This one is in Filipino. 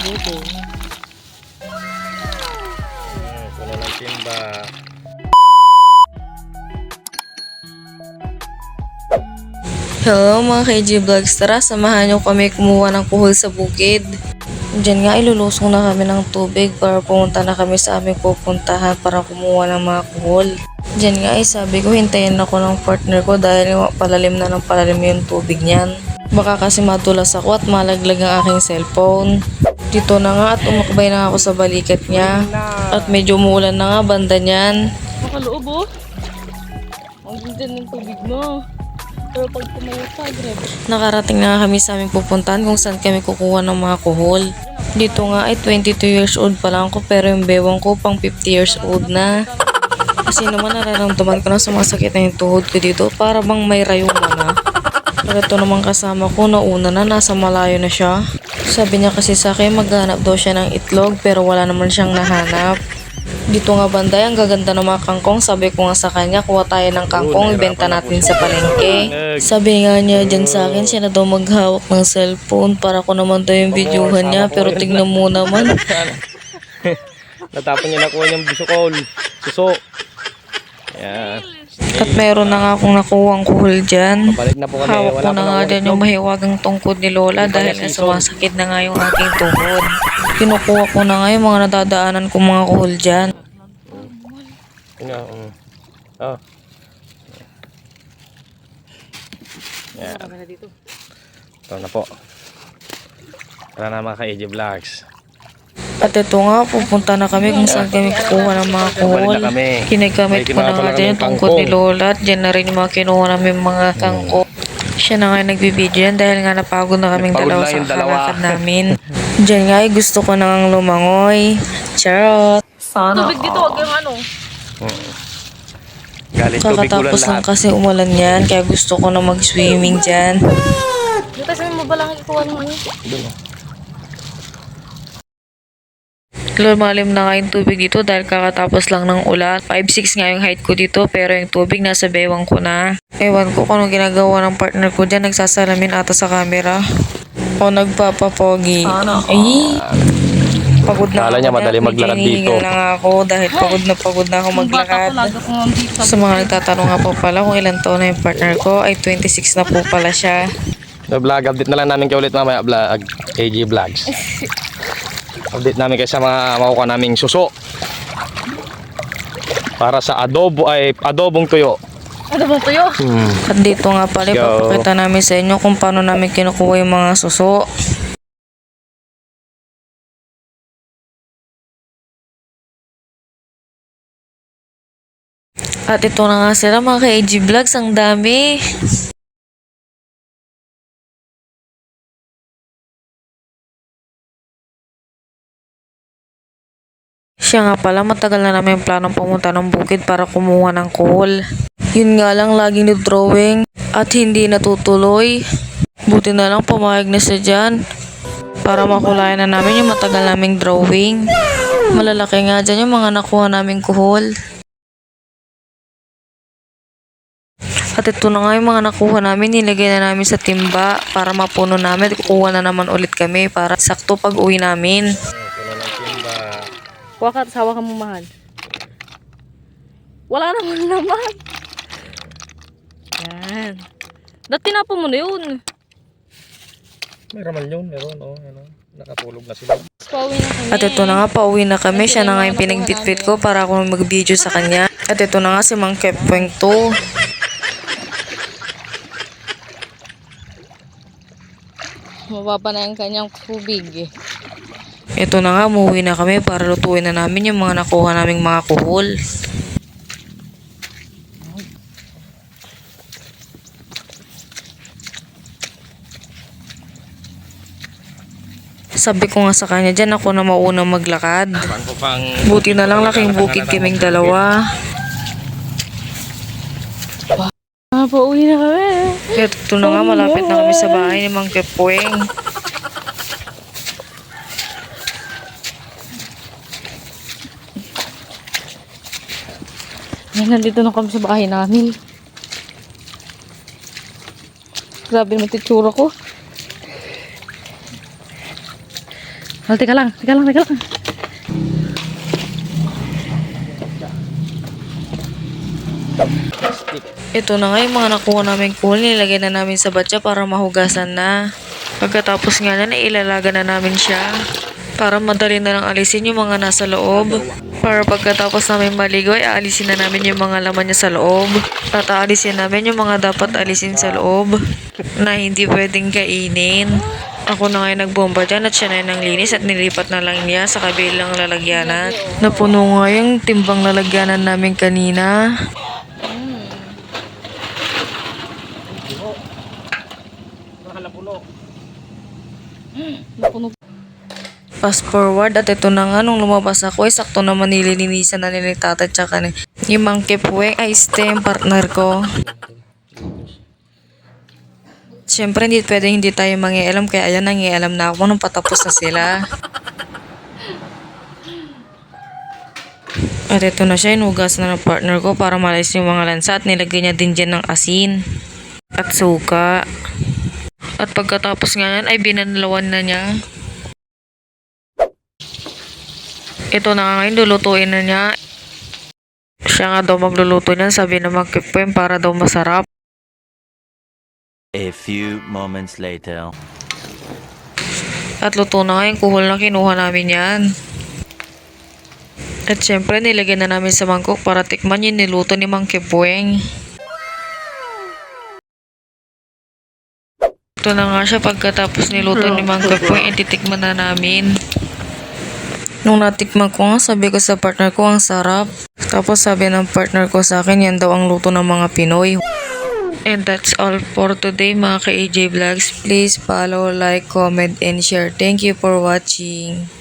Dito. Hmm, puno ng timba. Hello mga KG Vlogs, tara samahan nyo kami kumuha ng kuhol sa bukid. Diyan nga ilulusong na kami ng tubig para pumunta na kami sa aming pupuntahan para kumuha ng mga kuhol. Diyan nga ay sabi ko hintayin ako ng partner ko dahil palalim na ng palalim yung tubig niyan. Baka kasi matulas ako at malaglag ang aking cellphone. Dito na nga at umakbay na ako sa balikat niya. At medyo umuulan na nga banda niyan. Makaloob oh. Ang ganda ng tubig mo. Pero pag tumayo ka, grabe. Nakarating na kami sa aming pupuntahan kung saan kami kukuha ng mga kuhol. Dito nga ay 22 years old pa lang ako pero yung bewang ko pang 50 years old na. Kasi naman nararamdaman ko na sumasakit na yung tuhod ko dito para bang may rayuma na. Pero ito naman kasama ko nauna na nasa malayo na siya. Sabi niya kasi sa akin maghanap daw siya ng itlog pero wala naman siyang nahanap. Dito nga banday, ang gaganda ng mga kangkong. Sabi ko nga sa kanya, kuha tayo ng kangkong, ibenta natin sa palengke. Sabi nga niya dyan sa akin, siya na daw maghawak ng cellphone para ko naman daw yung videohan niya. Pero tignan mo naman, Natapon niya nakuha niyang bisukol. Suso. Yan. At meron na nga akong nakuhang kuhol dyan. Hawak ko na nga dyan yung mahiwagang tungkod ni Lola dahil sumasakit na nga yung aking tuhod. Kinukuha ko na nga yung mga nadadaanan kong mga kuhol dyan. Oh. Dito. Ito na po. Tara na mga ka-AJ Vlogs. At ito nga, pupunta na kami kung saan kami kukuha ng mga kami. Kinagamit ko na dyan yung tungkod ni. Lola at dyan na rin yung mga kinuha namin mga kangko. Siya na nga yung nagbibideo yan dahil nga napagod na kaming dalawa sa kalakad namin. Dyan nga ay gusto ko nang lumangoy. Charot! Sana Tubig dito, wag yung ano. Galing tubig Kakatapos lang kasi umulan yan kaya gusto ko na mag-swimming dyan. Dito kasi mo ba lang ikuha ng ano? Doon, oh. Lumalim na nga yung tubig dito dahil kakatapos lang ng ulan. 5'6 nga yung height ko dito pero yung tubig nasa bewang ko na. Ewan ko kung anong ginagawa ng partner ko dyan. Nagsasalamin ata sa camera. O nagpapapogi. Ay! Pagod na Kala ako niya madali dahil maglakad dito. na nga ako dahil pagod na pagod na ako maglakad. Sa mga nagtatanong nga po pala kung ilang taon na yung partner ko ay 26 na po pala siya. So, vlog, update na lang namin kayo ulit mamaya vlog, AJ Vlogs. Update namin kayo sa mga makukuha naming suso. Para sa adobo ay adobong tuyo. Ba tuyo? Hmm. At dito nga pala, ipapakita namin sa inyo kung paano namin kinukuha yung mga suso. At ito na nga sila mga ka-AG Vlogs, ang dami. Siya nga pala, matagal na namin planong pumunta ng bukid para kumuha ng kuhol. Yun nga lang, laging drawing at hindi natutuloy. Buti na lang pumayag na siya dyan para makulayan na namin yung matagal naming drawing. Malalaki nga dyan yung mga nakuha naming kuhol. At ito na nga yung mga nakuha namin, nilagay na namin sa timba para mapuno namin. Kukuha na naman ulit kami para sakto pag uwi namin. Puno ng timba. Kuha ka, sawa ka mo mahal. Wala naman naman. Yan. Dati tinapo mo na yun. Meron man yun, meron, oh, ano, nakatulog na sila. At ito na nga, pauwi na kami. Siya na nga yung pinagtitwit ko para ako mag-video sa kanya. At ito na nga si Mang Kepweng to. Mababa na yung kanyang tubig eh. Ito na nga, umuwi na kami para lutuin na namin yung mga nakuha naming mga kuhol. Sabi ko nga sa kanya, dyan ako na maunang maglakad. Pang ko pang... Buti na lang laking bukid kaming dalawa. Ah, pauwi na kami. Ito na nga, malapit na kami sa bahay ni Mang Kepweng. Ay, nandito na kami sa bahay namin. Grabe naman titsura ko. Oh, teka lang, teka lang, teka lang. Ito na nga yung mga nakuha namin kuhol. Nilagay na namin sa batya para mahugasan na. Pagkatapos nga na, ilalaga na namin siya. Para madali na lang alisin yung mga nasa loob. Para pagkatapos namin maligo, ay aalisin na namin yung mga laman niya sa loob. At aalisin namin yung mga dapat alisin sa loob. Na hindi pwedeng kainin. Ako na ngayon nagbomba dyan at siya na yung nanglinis at nilipat na lang niya sa kabilang lalagyanan. Napuno nga yung timbang lalagyanan namin kanina. Napuno. Fast forward at ito na nga nung lumabas ako ay sakto naman nililinisan na nila ni tata tsaka ni yung mangkip weng ay stem partner ko. Siyempre hindi pwede hindi tayo mangialam kaya ayan nangialam na ako nung patapos na sila. At ito na siya, inugas na ng partner ko para malis yung mga lansa at nilagay niya din dyan ng asin at suka. At pagkatapos nga yan ay binanlawan na niya. Ito na nga ngayon, lulutuin na niya. Siya nga daw magluluto niyan, sabi na magkipwem para daw masarap. A few moments later. At luto na nga yung kuhol na kinuha namin yan. At syempre, nilagay na namin sa mangkok para tikman yung niluto ni Mang Kipweng. Ito na nga siya pagkatapos niluto ni Mang Kipweng, ititikman na namin. Nung natikman ko nga, sabi ko sa partner ko, ang sarap. Tapos sabi ng partner ko sa akin, yan daw ang luto ng mga Pinoy. And that's all for today mga ka-AJ Vlogs. Please follow, like, comment, and share. Thank you for watching.